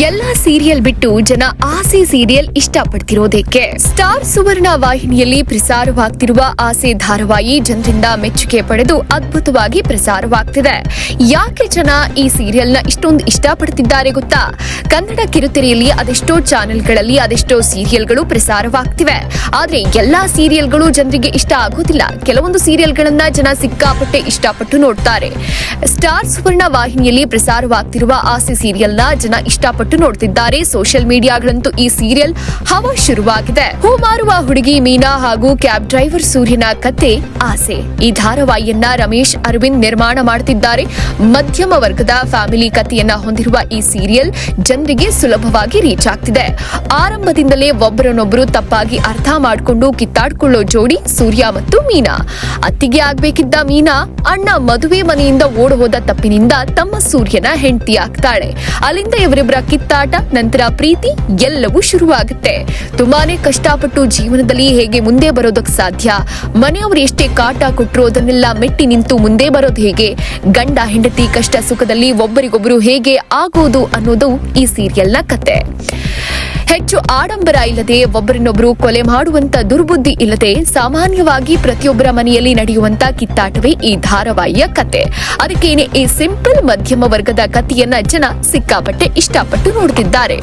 ಎಲ್ಲಾ ಸೀರಿಯಲ್ ಬಿಟ್ಟು ಜನ ಆಸೆ ಸೀರಿಯಲ್ ಇಷ್ಟಪಡ್ತಿರೋದೇಕೆ? ಸ್ಟಾರ್ ಸುವರ್ಣ ವಾಹಿನಿಯಲ್ಲಿ ಪ್ರಸಾರವಾಗ್ತಿರುವ ಆಸೆ ಧಾರಾವಾಹಿ ಜನರಿಂದ ಮೆಚ್ಚುಗೆ ಪಡೆದು ಅದ್ಭುತವಾಗಿ ಪ್ರಸಾರವಾಗ್ತಿದೆ. ಯಾಕೆ ಜನ ಈ ಸೀರಿಯಲ್ನ ಇಷ್ಟೊಂದು ಇಷ್ಟಪಡ್ತಿದ್ದಾರೆ ಗೊತ್ತಾ? ಕನ್ನಡ ಕಿರುತೆರೆಯಲ್ಲಿ ಅದೆಷ್ಟೋ ಚಾನೆಲ್ಗಳಲ್ಲಿ ಅದೆಷ್ಟೋ ಸೀರಿಯಲ್ಗಳು ಪ್ರಸಾರವಾಗ್ತಿವೆ. ಆದ್ರೆ ಎಲ್ಲಾ ಸೀರಿಯಲ್ಗಳು ಜನರಿಗೆ ಇಷ್ಟ ಆಗೋದಿಲ್ಲ. ಕೆಲವೊಂದು ಸೀರಿಯಲ್ಗಳನ್ನ ಜನ ಸಿಕ್ಕಾಪಟ್ಟೆ ಇಷ್ಟಪಟ್ಟು ನೋಡ್ತಾರೆ. ಸ್ಟಾರ್ ಸುವರ್ಣ ವಾಹಿನಿಯಲ್ಲಿ ಪ್ರಸಾರವಾಗ್ತಿರುವ ಆಸೆ ಸೀರಿಯಲ್ನ ಜನ ಇಷ್ಟಪಟ್ಟು ನೋಡ್ತಿದ್ದಾರೆ. ಸೋಷಿಯಲ್ ಮೀಡಿಯಾಗಳಂತೂ ಈ ಸೀರಿಯಲ್ ಹವಾ ಶುರುವಾಗಿದೆ. ಹೂ ಮಾರುವ ಹುಡುಗಿ ಮೀನಾ ಹಾಗೂ ಕ್ಯಾಬ್ ಡ್ರೈವರ್ ಸೂರ್ಯನ ಕತೆ ಆಸೆ. ಈ ಧಾರಾವಾಹಿಯನ್ನ ರಮೇಶ್, ಅರವಿಂದ್ ನಿರ್ಮಾಣ ಮಾಡುತ್ತಿದ್ದಾರೆ ಮಧ್ಯಮ ವರ್ಗದ ಫ್ಯಾಮಿಲಿ ಕಥೆಯನ್ನ ಹೊಂದಿರುವ ಈ ಸೀರಿಯಲ್ ಜನರಿಗೆ ಸುಲಭವಾಗಿ ರೀಚ್ ಆಗ್ತಿದೆ. ಆರಂಭದಿಂದಲೇ ಒಬ್ಬರನ್ನೊಬ್ಬರು ತಪ್ಪಾಗಿ ಅರ್ಥ ಮಾಡಿಕೊಂಡು ಕಿತ್ತಾಡ್ಕೊಳ್ಳೋ ಜೋಡಿ ಸೂರ್ಯ ಮತ್ತು ಮೀನಾ. ಅತ್ತಿಗೆ ಆಗ್ಬೇಕಿದ್ದ ಮೀನಾ ಅಣ್ಣ ಮದುವೆ ಮನೆಯಿಂದ ಓಡ್ ಹೋದ ತಪ್ಪಿನಿಂದ ತಮ್ಮ ಸೂರ್ಯನ ಹೆಂಡತಿ ಆಗ್ತಾಳೆ. ಅಲ್ಲಿಂದ ಇವರಿಬ್ಬರ ಕಿತ್ತಾಟ, ನಂತರ ಪ್ರೀತಿ ಎಲ್ಲವೂ ಶುರುವಾಗುತ್ತೆ. ತುಂಬಾನೇ ಕಷ್ಟಪಟ್ಟು ಜೀವನದಲ್ಲಿ ಹೇಗೆ ಮುಂದೆ ಬರೋದಕ್ಕೆ ಸಾಧ್ಯ? ಮನೆಯವರು ಎಷ್ಟೇ ಕಾಟ ಕೊಟ್ಟರು ಅದನ್ನೆಲ್ಲ ಮೆಟ್ಟಿ ನಿಂತು ಮುಂದೆ ಬರೋದು ಹೇಗೆ? ಗಂಡ, ಹೆಂಡತಿ ಕಷ್ಟ ಸುಖದಲ್ಲಿ ಒಬ್ಬರಿಗೊಬ್ಬರು ಹೇಗೆ ಆಗೋದು ಅನ್ನೋದು ಈ ಸೀರಿಯಲ್ನ ಕತೆ. ಹೆಚ್ಚು ಆಡಂಬರ ಇಲ್ಲದೆ ಒಬ್ಬರನ್ನೊಬ್ಬರು ಕೊಲೆ ಮಾಡುವಂತ ದುರ್ಬುದ್ಧಿ ಇಲ್ಲದೆ ಸಾಮಾನ್ಯವಾಗಿ ಪ್ರತಿಯೊಬ್ಬರ ಮನೆಯಲ್ಲಿ ನಡೆಯುವಂತ ಕಿತ್ತಾಟವೇ ಈ ಧಾರಾವಾಹಿಯ ಕತೆ. ಅದಕ್ಕೇನೆ ಈ ಸಿಂಪಲ್ ಮಧ್ಯಮ ವರ್ಗದ ಕಥೆಯನ್ನ ಜನ ಸಿಕ್ಕಾಪಟ್ಟೆ ಇಷ್ಟಪಟ್ಟು ನೋಡ್ತಿದ್ದಾರೆ.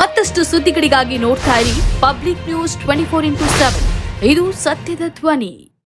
ಮತ್ತಷ್ಟು ಸುದ್ದಿಗಳಿಗಾಗಿ ನೋಡ್ತಾ ಇರಿ public news twenty four into seven. ಇದು ಸತ್ಯದ ಧ್ವನಿ.